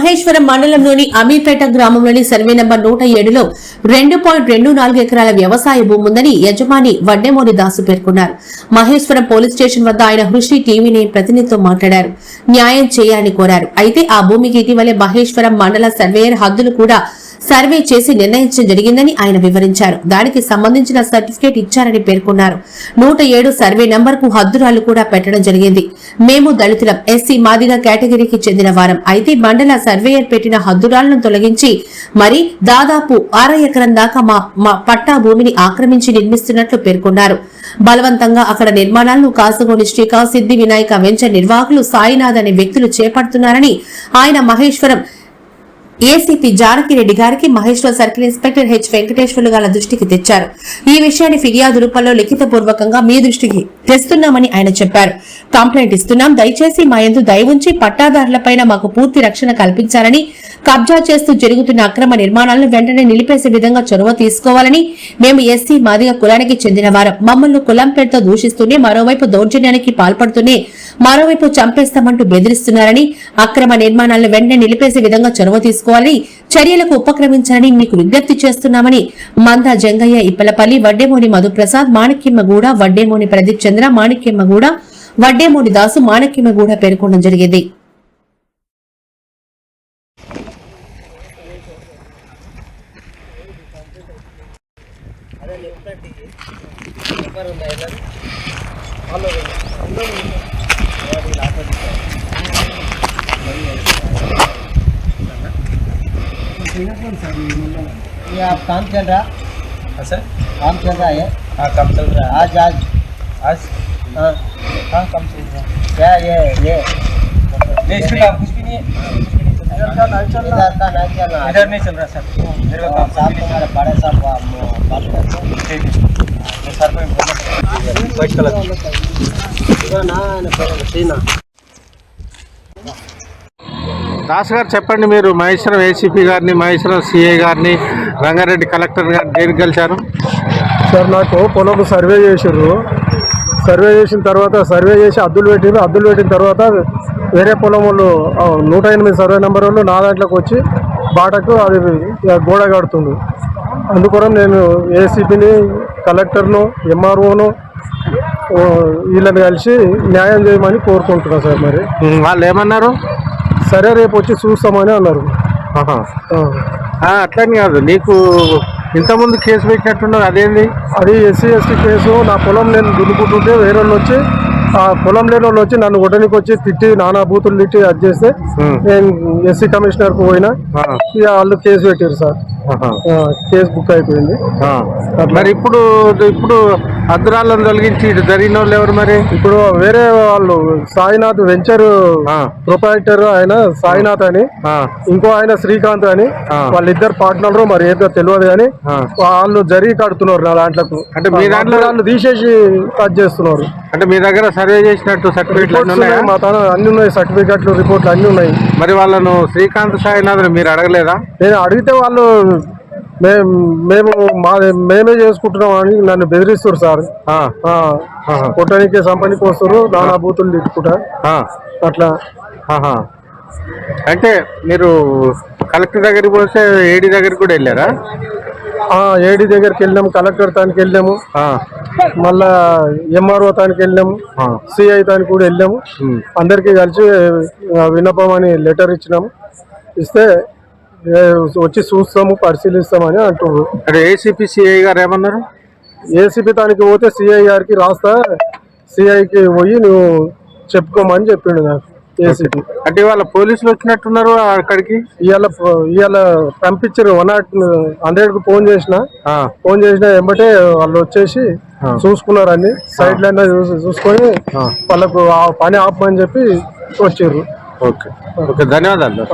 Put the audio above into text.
మహేశ్వరం మండలంలోని అమీర్పేట గ్రామంలోని survey number నూట ఏడులో రెండు పాయింట్ రెండు నాలుగు ఎకరాల వ్యవసాయ భూమి ఉందని యజమాని వడ్డేమోని దాసు పేర్కొన్నారు. మహేశ్వరం పోలీస్ స్టేషన్ వద్ద ఆయన హృషి టీవీని ప్రతినిధితో మాట్లాడారు. న్యాయం చేయాలని కోరారు. అయితే ఆ భూమికి ఇటీవలే మహేశ్వరం మండల సర్వేయర్ హద్దులు కూడా సర్వే చేసి నిర్ణయించడం జరిగిందని ఆయన వివరించారు. దానికి సంబంధించిన సర్టిఫికేట్ ఇచ్చారని పేర్కొన్నారు. నూట ఏడు సర్వే నెంబర్కు హద్దురాలు కూడా పెట్టడం జరిగింది. మేము దళితులం. ఎస్సీ మాదిగ కేటగిరీకి చెందిన వారం. అయితే మండల సర్వేయర్ పెట్టిన హద్దురాలను తొలగించి మరి దాదాపు అర ఎకరం దాకా మా మా పట్టా భూమిని ఆక్రమించి నిర్మిస్తున్నట్లు పేర్కొన్నారు. బలవంతంగా అక్కడ నిర్మాణాలను కాసుగోని శ్రీకాంత్ సిద్ది వినాయక వెంచర్ నిర్వాహకులు సాయినాథ్ అనే వ్యక్తులు చేపడుతున్నారని ఆయన మహేశ్వరం ఏసీపీ జానకిరెడ్డి గారికి Maheshwar circle inspector H Venkateswarlu గారి దృష్టికి తెచ్చారు. ఈ విషయాన్ని ఫిర్యాదు రూపంలో లిఖితపూర్వకంగా మీ దృష్టికి తెస్తున్నామని ఆయన చెప్పారు. కంప్లైంట్ ఇస్తున్నాం. దయచేసి మా ఎందు దయ ఉంచి పట్టాదారులపైన మాకు పూర్తి రక్షణ కల్పించాలని కబ్జా చేస్తూ జరుగుతున్న అక్రమ నిర్మాణాలను వెంటనే నిలిపేసే విధంగా చొరవ తీసుకోవాలని మేము ఎస్సీ మాదిగ కులానికి చెందిన వారం. మమ్మల్ని కులం పేరుతో దూషిస్తూనే మరోవైపు దౌర్జన్యానికి పాల్పడుతూనే మరోవైపు చంపేస్తామంటూ బెదిరిస్తున్నారని అక్రమ నిర్మాణాలను వెంటనే నిలిపేసే విధంగా చొరవ తీసుకోవాలని చర్యలకు ఉపక్రమించాలని మీకు విజ్ఞప్తి చేస్తున్నామని మంద జంగయ్య ఇప్పలపల్లి వడ్డేమోని మధుప్రసాద్ మాణిక్యమ్మగూడ వడ్డేమోని ప్రదీప్ చంద్ర మాణిక్యమ్మగూడ వడ్డేమోని దాసు మాణిక్యమ్మగూడ పేర్కొనడం జరిగింది. ये आप काम चल रहा? हाँ सर। काम चल रहा है? हाँ काम चल रहा है। आज आज। आज? हाँ। हाँ काम चल रहा है। क्या ये ये? नहीं इसमें काम कुछ भी नहीं है। इधर का नहीं चल रहा इधर नहीं चल रहा सर मेरे को काम साहब कुछ भी नहीं तुम्हारे बड़े साहब को हम बात करते हैं ठीक है मैं सर को इन्फॉर्म व्हाइट कलर इधर ना ना पहले सीना దాస్ గారు చెప్పండి మీరు మహేశ్వరం ఏసీపీ గారిని మహేశ్వరం సిఐ గారిని రంగారెడ్డి కలెక్టర్ గారిని దేనికి గెలిచారు సార్ నాకు పొలం సర్వే చేసారు సర్వే చేసిన తర్వాత సర్వే చేసి అద్దులు పెట్టిరు. అద్దులు పెట్టిన తర్వాత వేరే పొలం వాళ్ళు నూట ఎనిమిది సర్వే నెంబర్ వాళ్ళు నా దాంట్లోకి వచ్చి బాటకు అది గోడ కడుతుండు అందుకోసం నేను ఏసీపీని కలెక్టర్ను ఎంఆర్ఓను వీళ్ళని కలిసి న్యాయం చేయమని కోరుకుంటున్నాను సార్ మరి. వాళ్ళు ఏమన్నారు? సరే రేపు వచ్చి చూస్తామని అన్నారు. అట్లని కాదు. నీకు ఇంతకుముందు కేసు పెట్టినట్టున్నారు అదేంది? అది ఎస్సీ ఎస్టీ కేసు నా పొలం నేను దున్నుకుంటుంటే వేరే వాళ్ళు వచ్చి ఆ పొలం లేని వాళ్ళు వచ్చి నన్ను కొట్టడానికి వచ్చి తిట్టి నానా బూతులు తిట్టి అది చేస్తే. నేను ఎస్సీ కమిషనర్కు పోయినా ఆ, ఇక వాళ్ళు కేసు పెట్టారు సార్ కేసు బుక్ అయిపోయింది. మరి ఇప్పుడు ఇప్పుడు అద్దురాలను తొలగించి ఇటు జరిగిన వాళ్ళు ఎవరు మరి ఇప్పుడు వేరే వాళ్ళు సాయినాథ్ వెంచర్. ప్రొపరైటర్ ఆయన సాయినాథ్ అని ఇంకో ఆయన శ్రీకాంత్ అని. వాళ్ళిద్దరు పార్ట్నర్ మరి ఏదో తెలియదు కానీ. వాళ్ళు జరిగి కడుతున్నారు నా దాంట్లకు అంటే మీ దాంట్లో- వాళ్ళు తీసేసి కట్ చేస్తున్నారు అంటే మీ దగ్గర సర్వే చేసినట్టు సర్టిఫికెట్లు ఉన్నాయా? మా తన అన్ని ఉన్నాయి సర్టిఫికెట్లు రిపోర్ట్లు అన్ని ఉన్నాయి. మరి వాళ్ళను శ్రీకాంత్ సాయినాథ్ మీరు అడగలేదా? నేను అడిగితే వాళ్ళు మేము మేము మా మేమే చేసుకుంటున్నాం అని నన్ను బెదిరిస్తారు సార్. కొట్టడానికి సంపనికి వస్తారు నానా బూతులు తిట్టుకుంటా. అట్లా. అంటే మీరు కలెక్టర్ దగ్గరికి పోతే ఏడీ దగ్గరికి కూడా వెళ్ళారా? ఏడీ దగ్గరికి వెళ్ళాము కలెక్టర్ తానికి వెళ్ళాము. మళ్ళా ఎంఆర్ఓ తానికి వెళ్ళాము. సిఐ తానికి కూడా వెళ్ళాము. అందరికీ కలిసి విన్నపం అని లెటర్ ఇచ్చినాము. ఇస్తే వచ్చి చూస్తాము పరిశీలిస్తామని అంటున్నారు. అంటే ఏసీపీ సిఐ గారు ఏమన్నారు? ఏసీపీ తానికి పోతే సిఐ గారికి రాస్తా సిఐకి పోయి నువ్వు చెప్పుకోమని చెప్పిండు నాకు. ఏసీపీ అంటే ఇవాళ పోలీసులు వచ్చినట్టున్నారు అక్కడికి? ఇవాళ ఇవాళ పంపించారు వన్ నాట్ హండ్రెడ్కి ఫోన్ చేసిన. ఫోన్ చేసిన వెంబటే వాళ్ళు వచ్చేసి చూసుకున్నారు అన్ని సైడ్ లైన్ చూసుకొని వాళ్ళకు ఆ పని ఆపమని చెప్పి వచ్చారు ఓకే. ఓకే. ధన్యవాదాలు.